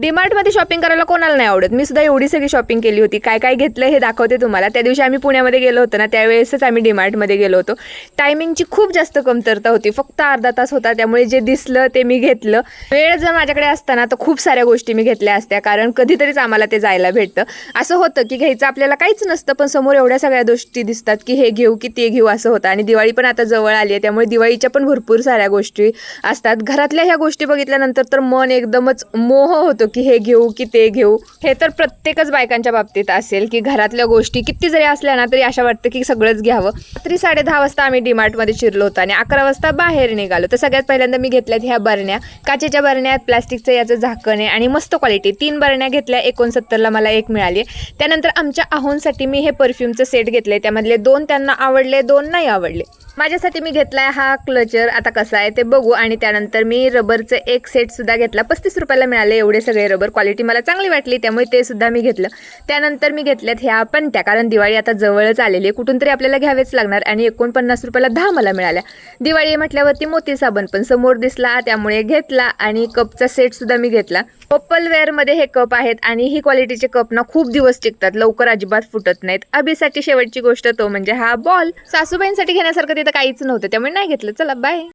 डीमार्टमध्ये shopping करायला कोणाला नाही आवडत. मी सुद्धा एवढी सगळी शॉपिंग केली होती. काय काय घेतलं हे दाखवते तुम्हाला. त्या दिवशी आम्ही पुण्यामध्ये गेलो होतो ना त्यावेळेसच आम्ही डीमार्टमध्ये गेलो होतो. टायमिंगची खूप जास्त कमतरता होती. फक्त अर्धा तास होता. त्यामुळे जे दिसलं ते मी घेतलं. वेळ जर माझ्याकडे असताना तर खूप साऱ्या गोष्टी मी घेतल्या असत्या. कारण कधीतरीच आम्हाला ते जायला भेटतं. असं होतं की घ्यायचं आपल्याला काहीच नसतं पण समोर एवढ्या सगळ्या गोष्टी दिसतात की हे घेऊ की ते घेऊ असं होतं. आणि दिवाळी पण आता जवळ आली आहे. त्यामुळे दिवाळीच्या पण भरपूर साऱ्या गोष्टी असतात. घरातल्या ह्या गोष्टी बघितल्यानंतर तर मन एकदमच मोह होतो. की हे घेऊ की ते घेऊ. हे तर प्रत्येकच बायकांच्या बाबतीत असेल की घरातल्या गोष्टी किती जरी असल्या ना तरी अशा वाटतं की सगळंच घ्यावं. रात्री साडे दहा वाजता आम्ही डीमार्टमध्ये शिरलो होतो आणि अकरा वाजता बाहेर निघालो. तर सगळ्यात पहिल्यांदा मी घेतल्यात ह्या बरण्या. काचेच्या बरण्यात प्लास्टिकचं याचं झाकण आहे आणि मस्त क्वालिटी. तीन बरण्या घेतल्या एकोणसत्तरला मला एक मिळाली. त्यानंतर आमच्या आहोंसाठी मी हे परफ्यूमचं सेट घेतले त्यामधले दोन त्यांना आवडले दोन नाही आवडले. माझ्यासाठी मी घेतलाय हा क्लचर आता कसा आहे ते बघू. आणि त्यानंतर मी रबरचं एक सेट सुद्धा घेतला. पस्तीस रुपयाला मिळाले एवढे सगळे रबर. क्वालिटी मला चांगली वाटली त्यामुळे ते सुद्धा मी घेतलं. त्यानंतर मी घेतल्यात ह्या पण त्या कारण दिवाळी आता जवळच आलेली आहे. कुठून तरी आपल्याला घ्यावेच लागणार. आणि एकोणपन्नास रुपयाला दहा मला मिळाल्या. दिवाळी म्हटल्यावरती मोती साबण पण समोर दिसला त्यामुळे घेतला. आणि कपचा सेट सुद्धा मी घेतला. पप्पल वेअरमध्ये हे कप आहेत आणि ही क्वालिटीचे कप ना खूप दिवस टिकतात. लवकर अजिबात फुटत नाहीत. अभिसाठी शेवटची गोष्ट तो म्हणजे हा बॉल सासूबाईंसाठी घेण्यासारखं तिथं काहीच नव्हतं. त्यामुळे नाही घेतलं. चला बाय